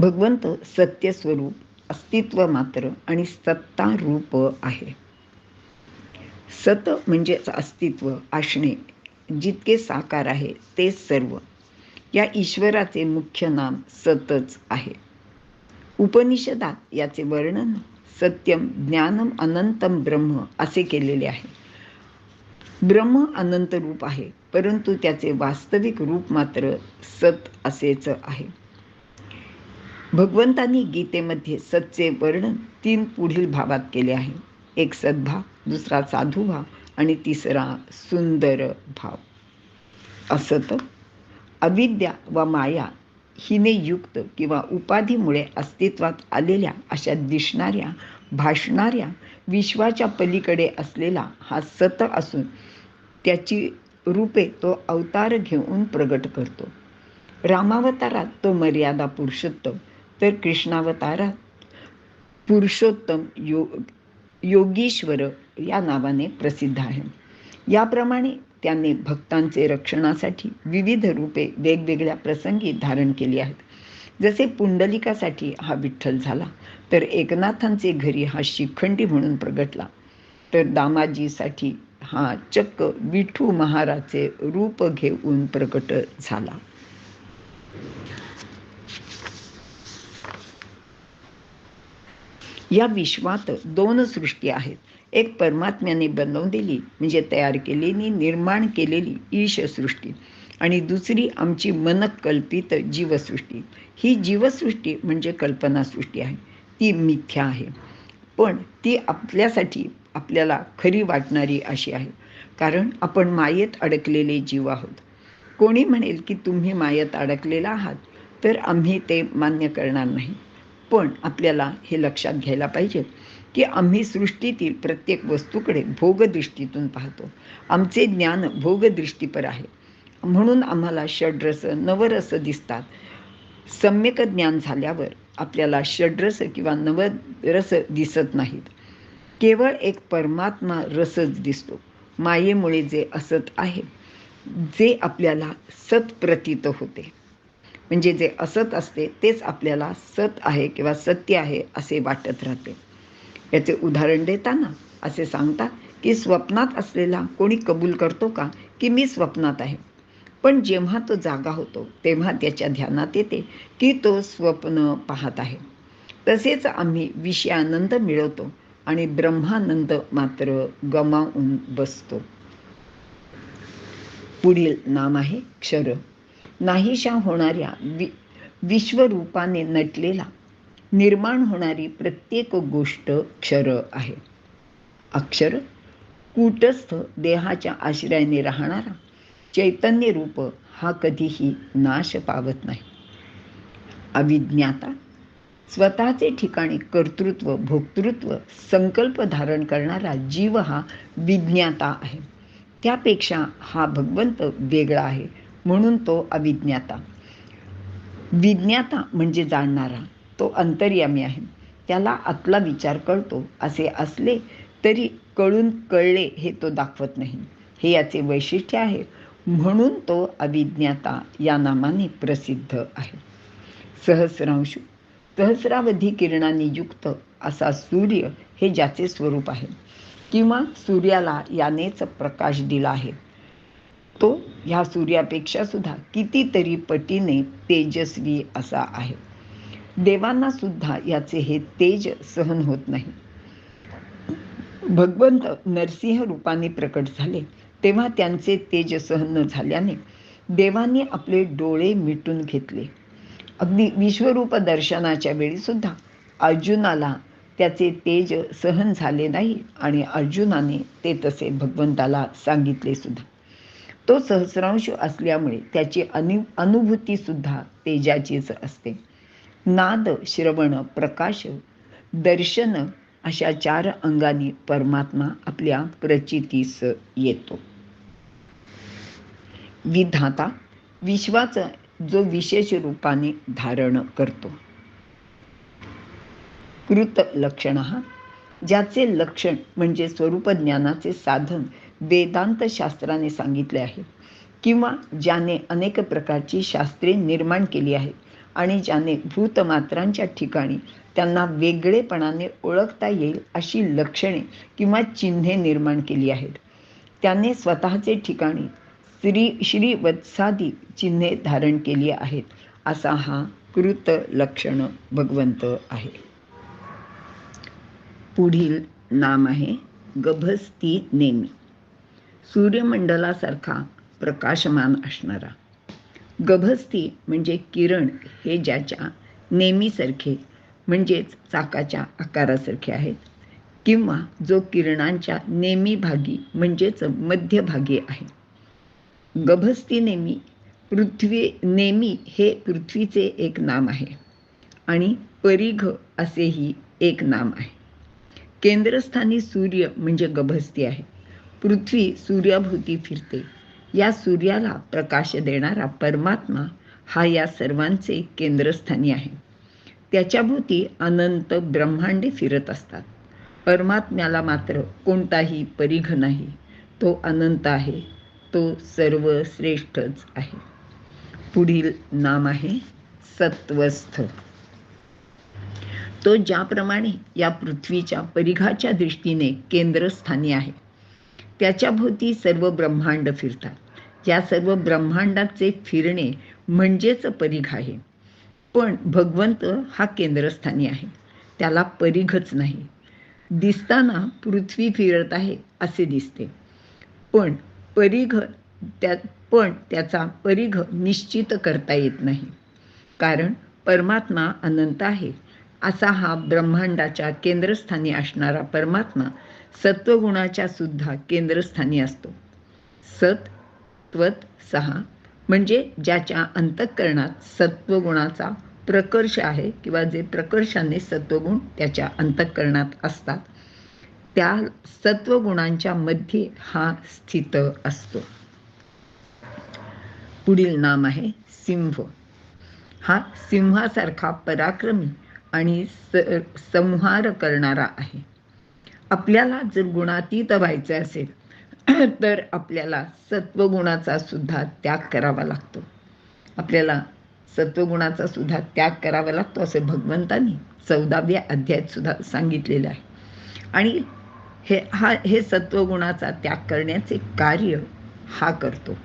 भगवंत सत्यस्वरूप अस्तित्व मात्र आणि सत्ता रूप आहे. सत म्हणजेच अस्तित्व असणे जितके साकार आहे ते सर्व. या ईश्वराचे मुख्य नाम सतच आहे. उपनिषदात याचे वर्णन सत्यम ज्ञानम अनंतम ब्रह्म असे केलेले आहे. ब्रह्म अनंत रूप आहे परंतु त्याचे वास्तविक रूप मात्र सत असेच आहे. भगवंतांनी गीतेमध्ये सतचे वर्णन तीन पुढील भावात केले आहे. एक सद्भाव दुसरा साधू भाव आणि तिसरा सुंदर भाव. असत अविद्या व माया हिने युक्त किंवा उपाधीमुळे अस्तित्वात आलेल्या अशा दिसणाऱ्या भासणाऱ्या विश्वाच्या पलीकडे असलेला हा सत असून त्याची रूपे तो अवतार घेऊन प्रगट करतो. रामावतारात तो मर्यादा पुरुषोत्तम तर कृष्णावतारात पुरुषोत्तम यो योगीश्वर या नावाने प्रसिद्ध आहे याप्रमाणे त्याने भक्तांचे रक्षणासाठी विविध रूपे वेगवेगळ्या प्रसंगी धारण केली आहेत. जसे पुंडलिकासाठी हा विठ्ठल झाला तर एकनाथांचे घरी हा शिखंडी म्हणून प्रगटला तर दामाजीसाठी हा चक्क विठू महाराचे रूप घेऊन प्रकट झाला. या विश्वात दोन सृष्टी आहेत. एक परमात्म्याने बनवलेली म्हणजे तयार केलेली निर्माण केलेली ईश सृष्टी आणि दुसरी आमची मनकल्पित जीवसृष्टी. ही जीवसृष्टी म्हणजे कल्पनासृष्टी आहे. ती मिथ्या आहे. पण ती आपल्यासाठी आपल्याला खरी वाटणारी अशी आहे. कारण आपण मायेत अडकलेले जीव आहोत. कोणी म्हणेल की तुम्ही मायेत अडकलेला आहात तर आम्ही ते मान्य करणार नाही. पण आपल्याला हे लक्षात घ्यायला पाहिजे की आम्ही सृष्टीतील प्रत्येक वस्तूकडे भोगदृष्टीतून पाहतो. आमचे ज्ञान भोगदृष्टीपर आहे. म्हणून आम्हाला षड्रस नवरस दिसतात. सम्यक ज्ञान झाल्यावर आपल्याला षड्रस किंवा नवरस दिसत नाहीत. केवळ एक परमात्मा रसच दिसतो. मायेमुळे जे असत आहे जे आपल्याला सत प्रतीत होते. म्हणजे जे असत असते तेच आपल्याला सत आहे किंवा सत्य आहे असे वाटत राहते. याचे उदाहरण देताना असे सांगतात की स्वप्नात असलेला कोणी कबूल करतो का की मी स्वप्नात आहे? पण जेव्हा तो जागा होतो तेव्हा त्याच्या ध्यानात येते की तो स्वप्न पाहत आहे. तसेच आम्ही विषयानंद मिळवतो आणि ब्रह्मानंद मात्र गमावून बसतो. पुढील नाम आहे क्षर. नाहीशा होणाऱ्या वि विश्वरूपाने नटलेला निर्माण होणारी प्रत्येक गोष्ट क्षर आहे. अक्षर कूटस्थ देहाच्या आश्रयाने राहणारा चैतन्य रूप हा कधीही नाश पावत नाही. अविज्ञाता स्वतःचे ठिकाणी कर्तृत्व भोक्तृत्व संकल्प धारण करणारा जीव हा विज्ञाता आहे. त्यापेक्षा हा भगवंत वेगळा आहे. म्हणून तो अविज्ञाता. विज्ञाता म्हणजे जाणणारा तो अंतर्यामी आहे. त्याला आतला विचार कळतो असे असले तरी कळून कळले हे तो दाखवत नाही. हे याचे वैशिष्ट्य आहे. म्हणून तो अविज्ञाता या नामाने प्रसिद्ध आहे. सहस्रांश सहस्रावधी किरणांनी युक्त असा सूर्य हे ज्याचे स्वरूप आहे. किंवा सूर्याला यानेच प्रकाश दिला आहे. तो ह्या सूर्यापेक्षा सुद्धा कितीतरी पटीने तेजस्वी असा आहे. देवांना सुद्धा याचे हे तेज सहन होत नाही. भगवंत नरसिंह रूपाने प्रकट झाले तेव्हा त्यांचे तेज सहन न झाल्याने देवांनी आपले डोळे मिटून घेतले. अगदी विश्वरूप दर्शनाच्या वेळी सुद्धा अर्जुनाला त्याचे तेज सहन झाले नाही आणि अर्जुनाने ते तसे भगवंताला सांगितले सुद्धा. तो सहस्रांश असल्यामुळे त्याची अनु अनुभूती सुद्धा तेजाचीच असते. नाद श्रवण प्रकाश दर्शन अशा चार अंगाने परमात्मा आपल्या प्रचितीस येतो. विधाता विश्वाचं जो विशेष रूपाने धारण करतो. कृत लक्षण ज्याचे लक्षण म्हणजे स्वरूप ज्ञानाचे साधन वेदांत शास्त्राने सांगितले आहे. किंवा ज्याने अनेक प्रकारची शास्त्रे निर्माण केली आहेत आणि ज्याने भूतमात्रांच्या ठिकाणी त्यांना वेगळेपणाने ओळखता येईल अशी लक्षणे किंवा चिन्हे निर्माण केली आहेत. त्याने स्वतःचे ठिकाणी श्री श्रीवत्सादी चिन्हे धारण केली आहेत असा हा कृत लक्षण भगवंत आहे. पुढील नाम आहे गभस्ती नेमी. सूर्यमंडलासारखा प्रकाशमान असणारा. गभस्ती म्हणजे किरण हे ज्याच्या नेहमीसारखे म्हणजेच चाकाच्या आकारासारखे आहेत किंवा जो किरणांच्या नेहमी भागी म्हणजेच मध्यभागी आहे. गभस्ती नेमी पृथ्वी नेमी हे पृथ्वीचे एक नाम आहे आणि परिघ असेही एक नाम आहे. केंद्रस्थानी सूर्य म्हणजे गभस्ती आहे. पृथ्वी सूर्याभोवती फिरते. या सूर्याला प्रकाश देणारा परमात्मा हा या सर्वांचे केंद्रस्थानी आहे. त्याच्याभोवती अनंत ब्रह्मांडे फिरत असतात. परमात्म्याला मात्र कोणताही परिघ नाही. तो अनंत आहे. तो सर्व श्रेष्ठच आहे. पुढील नाम आहे सत्वस्थ. तो ज्याप्रमाणे या पृथ्वीच्या परिघाच्या दृष्टीने केंद्रस्थानी आहे. त्याच्याभोवती सर्व ब्रह्मांड फिरतात. या सर्व ब्रह्मांडाचे फिरणे म्हणजेच परिघ आहे. पण भगवंत हा केंद्रस्थानी आहे. त्याला परिघच नाही. दिसताना पृथ्वी फिरत आहे असे दिसते. पण परिघ त्या पण त्याचा परिघ निश्चित करता येत नाही. कारण परमात्मा अनंत आहे. असा हा ब्रह्मांडाच्या केंद्रस्थानी असणारा परमात्मा सत्वगुणाच्या सुद्धा केंद्रस्थानी असतो. सत त्वत सहा म्हणजे ज्याच्या अंतःकरणात सत्वगुणाचा प्रकर्ष आहे किंवा जे प्रकर्षाने सत्वगुण त्याच्या अंतःकरणात असतात. त्या सत्वगुणांच्या मध्ये हा स्थित असतो. पुढील नाम आहे सिंह. हा सिंहासारखा पराक्रमी आणि संहार करणारा आहे. आपल्याला जर गुणातीत व्हायचं असेल तर आपल्याला सत्वगुणाचा सुद्धा त्याग करावा लागतो. आपल्याला सत्वगुणाचा सुद्धा त्याग करावा लागतो असे भगवंतांनी चौदाव्या अध्यायात सुद्धा सांगितलेलं आहे. आणि हे हा हे सत्वगुणाचा त्याग करण्याचे कार्य हा करतो.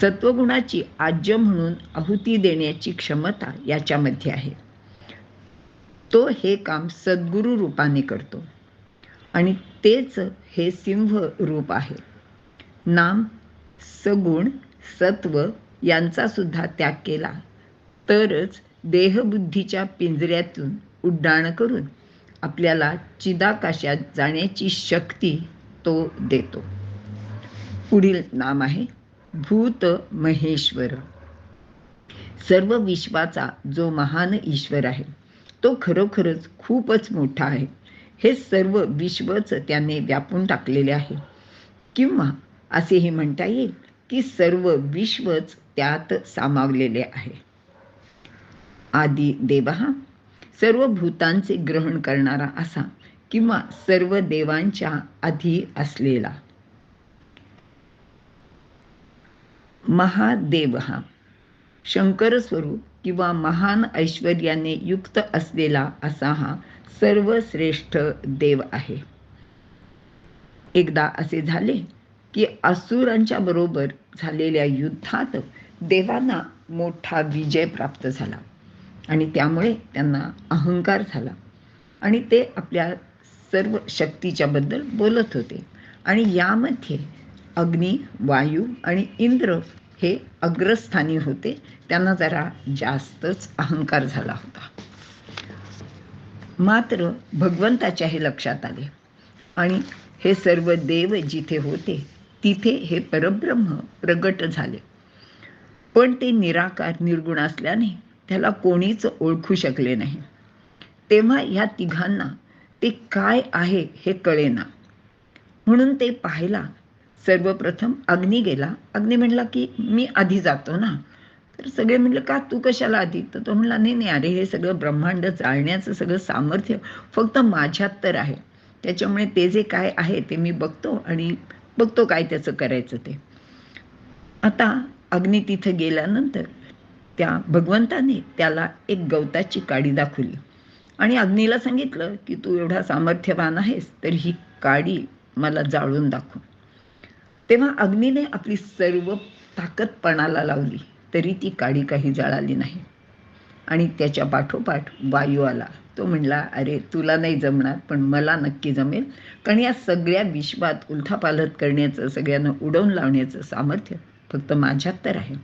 सत्वगुणाची आज्य म्हणून आहुती देण्याची क्षमता याच्यामध्ये आहे. तो हे काम सद्गुरु रूपाने करतो. आणि तेच हे सिंह रूप आहे. नाम सगुण सत्व यांचा सुद्धा त्याग केला. तरच देहबुद्धीच्या पिंजऱ्यातून उड्डाण करून आपल्याला चिदाकाशात जाण्याची शक्ती तो देतो. पुढील नाम आहे भूत महेश्वर. सर्व विश्वाचा जो महान ईश्वर आहे तो खरोखरच खूपच मोठा आहे. हे सर्व विश्वच त्याने व्यापून टाकलेले आहे. किंवा असेही म्हणता येईल की सर्व विश्वच त्यात सामावलेले आहे. आदी देव सर्व भूतांचे ग्रहण करणारा असा किंवा सर्व देवांच्या आधी असलेला. महादेव हा शंकर स्वरूप किंवा महान ऐश्वर्याने युक्त असलेला असा हा सर्वश्रेष्ठ देव आहे. एकदा असे झाले की असुरांच्या बरोबर झालेल्या युद्धात देवांना मोठा विजय प्राप्त झाला आणि त्यामुळे त्यांना अहंकार झाला आणि ते आपल्या सर्व शक्तीच्या बद्दल बोलत होते. आणि यामध्ये अग्नी वायू आणि इंद्र हे अग्रस्थानी होते. त्यांना जरा जास्तच अहंकार झाला होता. मात्र भगवंताच्या हे लक्षात आले. आणि हे सर्व देव जिथे होते तिथे हे परब्रह्म प्रगट झाले. पण ते निराकार निर्गुण असल्याने त्याला कोणीच ओळखू शकले नाही. तेव्हा ह्या तिघांना ते काय आहे हे कळेना. म्हणून ते पाहायला सर्वप्रथम अग्नी गेला. अग्नी म्हणला की मी आधी जातो ना. तर सगळे म्हणलं का तू कशाला आधी? तर तो म्हणला नाही नाही अरे हे सगळं ब्रह्मांड चालण्याचं सगळं सामर्थ्य फक्त माझ्यात तर आहे. त्याच्यामुळे ते जे काय आहे ते मी बघतो आणि बघतो काय त्याचं करायचं ते. आता अग्नी तिथं गेल्यानंतर त्या भगवंताने त्याला एक गवताची काडी दाखवली. आणि अग्नीला सांगितलं की तू एवढा सामर्थ्यवान आहेस तर ही काडी मला जाळून दाखव. तेव्हा अग्नीने आपली सर्व ताकद पणाला लावली. तरी ती काडी काही जळाली नाही. आणि त्याच्या पाठोपाठ वायू आला. तो म्हणला अरे तुला नाही जमणार पण मला नक्की जमेल. कारण या सगळ्या विश्वात उलथापालथ करण्याचं सगळ्यांना उडवून लावण्याचं सामर्थ्य फक्त माझ्यात तर आहे.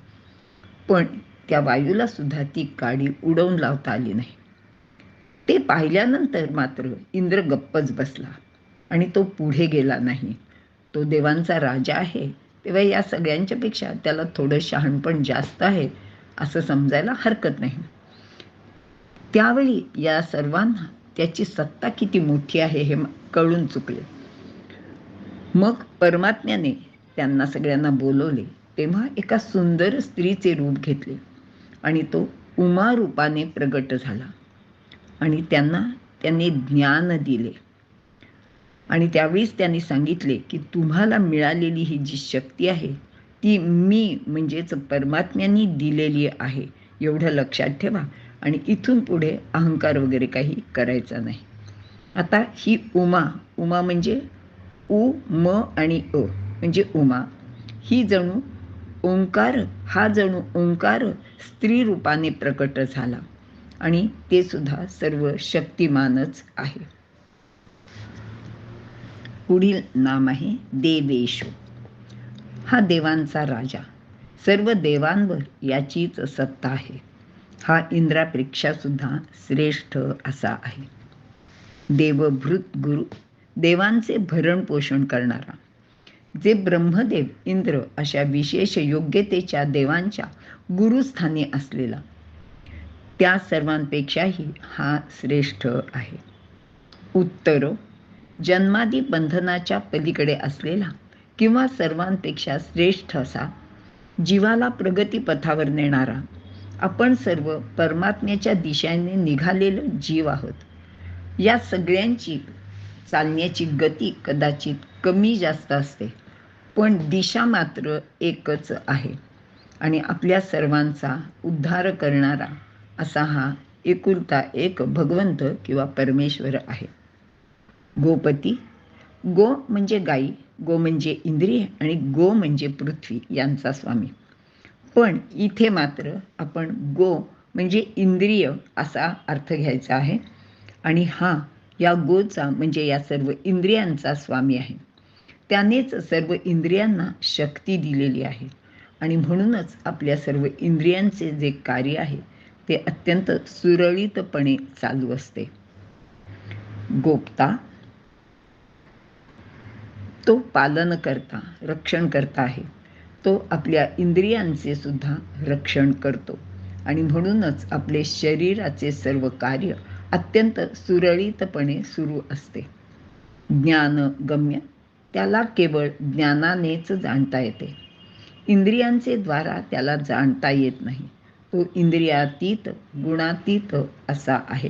पण त्या वायूला सुद्धा ती काडी उडवून लावता आली नाही. ते पाहिल्यानंतर मात्र इंद्र गप्पच बसला. आणि तो पुढे गेला नाही. तो देवांचा राजा आहे. तेव्हा या सगळ्यांच्यापेक्षा त्याला थोडं शहाणपण जास्त आहे असं समजायला हरकत नाही. त्यावेळी या सर्वांना त्याची सत्ता किती मोठी आहे हे कळून चुकले. मग परमात्म्याने त्यांना सगळ्यांना बोलवले तेव्हा एका सुंदर स्त्रीचे रूप घेतले आणि तो उमा रूपाने प्रगट झाला. आणि त्यांना त्यांनी ज्ञान दिले. आणि त्यावेळीच त्यांनी सांगितले की तुम्हाला मिळालेली ही जी शक्ती आहे ती मी म्हणजेच परमात्म्यांनी दिलेली आहे. एवढं लक्षात ठेवा. आणि इथून पुढे अहंकार वगैरे काही करायचा नाही. आता ही उमा उमा म्हणजे उ म आणि अ म्हणजे उमा. ही जणू ओंकार हा जणू ओंकार स्त्री रूपाने प्रकट झाला. आणि ते सुद्धा सर्व शक्तिमानच आहे. पुढील नाम आहे देवेशो. हा देवांचा राजा. सर्व देवांवर याचीच सत्ता आहे. हा इंद्रापेक्षा सुद्धा श्रेष्ठ असा आहे. देवभृत गुरु देवांचे भरण पोषण करणारा. जे ब्रह्मदेव इंद्र अशा विशेष योग्यतेच्या देवांच्या गुरुस्थानी असलेला त्या सर्वांपेक्षाही हा श्रेष्ठ आहे. उत्तर जन्मादी बंधनाच्या पलीकडे असलेला किंवा सर्वांपेक्षा श्रेष्ठ असा जीवाला प्रगतीपथावर नेणारा आपण सर्व परमात्म्याच्या दिशेने निघालेलं जीव आहोत. या सगळ्यांची चालण्याची गती कदाचित कमी जास्त असते पण दिशा मात्र एकच आहे आणि आपल्या सर्वांचा उद्धार करणारा असा हा एकुलता एक भगवंत किंवा परमेश्वर आहे. गोपती गो म्हणजे गाई गो म्हणजे इंद्रिय आणि गो म्हणजे पृथ्वी यांचा स्वामी. पण इथे मात्र आपण गो म्हणजे इंद्रिय असा अर्थ घ्यायचा आहे आणि हा या गोचा म्हणजे या सर्व इंद्रियांचा स्वामी आहे. त्यानेच सर्व इंद्रियांना शक्ती दिलेली आहे आणि म्हणूनच आपल्या सर्व इंद्रियांचे जे कार्य आहे ते अत्यंत सुरळीतपणे चालू असते. गोप्ता तो पालन करता रक्षण करता आहे. तो आपल्या इंद्रियांचे सुद्धा रक्षण करतो. आणि म्हणूनच आपले शरीराचे सर्व कार्य अत्यंत सुरळीतपणे सुरू असते. ज्ञान गम्य त्याला केवळ ज्ञानानेच जाणता येते. इंद्रियांचे द्वारा त्याला जाणता येत नाही. तो इंद्रियातीत गुणातीत असा आहे.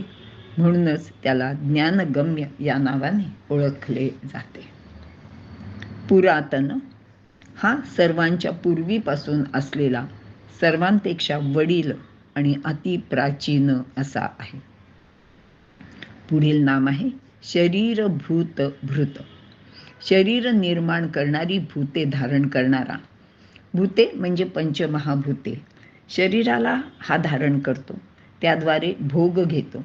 म्हणूनच त्याला ज्ञानगम्य या नावाने ओळखले जाते. पुरातन हा सर्वांच्या पूर्वीपासून असलेला सर्वांपेक्षा वडील आणि अतिप्राचीन असा आहे. पुढील नाम आहे शरीरभूत भृत. शरीर निर्माण करणारी भूते धारण करणारा. भूते म्हणजे पंचमहाभूते. शरीराला हा धारण करतो. त्याद्वारे भोग घेतो.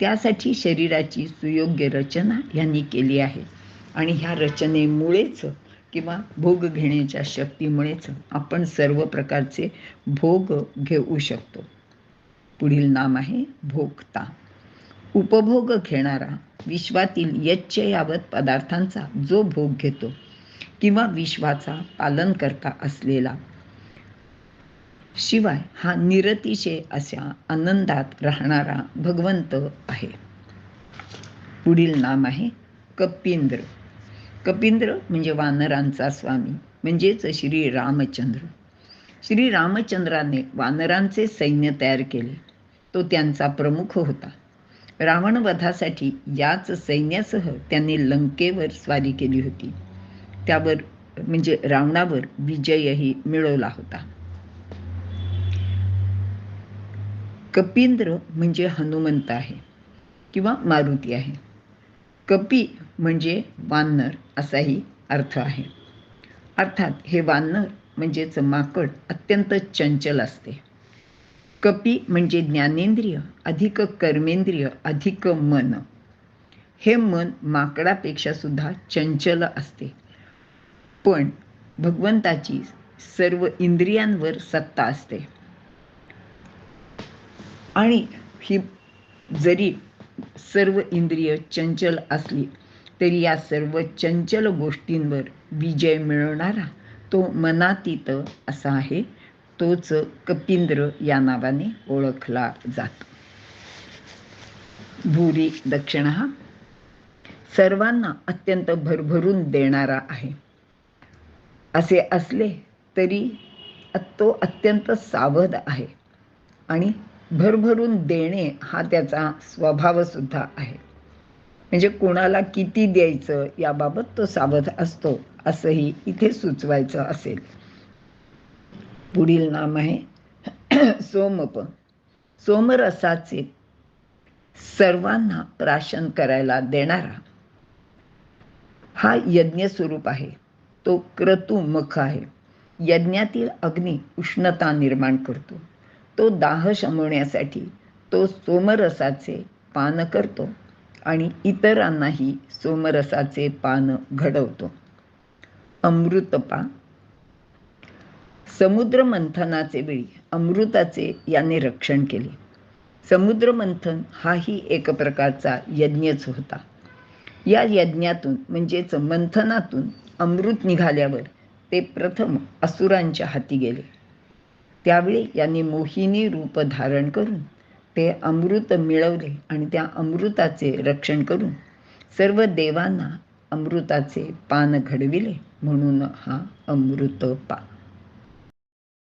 त्यासाठी शरीराची सुयोग्य रचना यांनी केली आहे. आणि ह्या रचनेमुळेच किंवा भोग घेण्याच्या शक्तीमुळेच आपण सर्व प्रकारचे भोग घेऊ शकतो. पुढील नाम आहे भोगता. उपभोग घेणारा विश्वातील यच्च यावत पदार्थांचा जो भोग घेतो किंवा विश्वाचा पालन करता असलेला. शिवाय हा निरतिशय अशा आनंदात राहणारा भगवंत आहे. पुढील नाम आहे कपिंद्र. कपिंद्र म्हणजे वानरांचा स्वामी म्हणजेच श्री रामचंद्र. श्री रामचंद्राने वानरांचे सैन्य तयार केले. तो त्यांचा प्रमुख होता. रावणवधासाठी याच सैन्यासह त्यांनी लंकेवर स्वारी केली होती. त्यावर म्हणजे रावणावर विजयही मिळवला होता. कपिंद्र म्हणजे हनुमंत आहे किंवा मारुती आहे. कपी म्हणजे वानर असाही अर्थ आहे. अर्थात हे वानर म्हणजेच माकड अत्यंत चंचल असते. कपी म्हणजे ज्ञानेंद्रिय अधिक कर्मेंद्रिय अधिक मन. हे मन माकडापेक्षा सुद्धा चंचल असते. पण भगवंताची सर्व इंद्रियांवर सत्ता असते. आणि ही जरी सर्व इंद्रिय चंचल असली तरी या सर्व चंचल गोष्टींवर विजय मिळवणारा तो मनातीत असा आहे तोच कपिंद्र या नावाने ओळखला जातो. भूरी दक्षिण हा सर्वांना अत्यंत भरभरून देणारा आहे. असे असले तरी तो अत्यंत सावध आहे आणि भरभरून देणे हा त्याचा स्वभाव सुद्धा आहे. म्हणजे कोणाला किती द्यायचं याबाबत तो सावध असतो असंही इथे सुचवायचं असेल. पुढील नाम आहे सोमप. सोमरसाचे सर्वांना प्राशन करायला देणारा हा यज्ञ स्वरूप आहे. तो क्रतुमुख आहे. यज्ञातील अग्नी उष्णता निर्माण करतो. तो दाह शमवण्यासाठी तो सोमरसाचे पान करतो आणि इतरांनाही सोमरसाचे पान घडवतो. अमृतपा. समुद्र मंथनाचे वेळी अमृताचे याने रक्षण केले. समुद्र मंथन हाही एक प्रकारचा यज्ञच होता. या यज्ञातून म्हणजेच मंथनातून अमृत निघाल्यावर ते प्रथम असुरांच्या हाती गेले. त्यावेळी यांनी मोहिनी रूप धारण करून ते अमृत मिळवले आणि त्या अमृताचे रक्षण करून सर्व देवांना अमृताचे पान घडविले म्हणून हा अमृत पा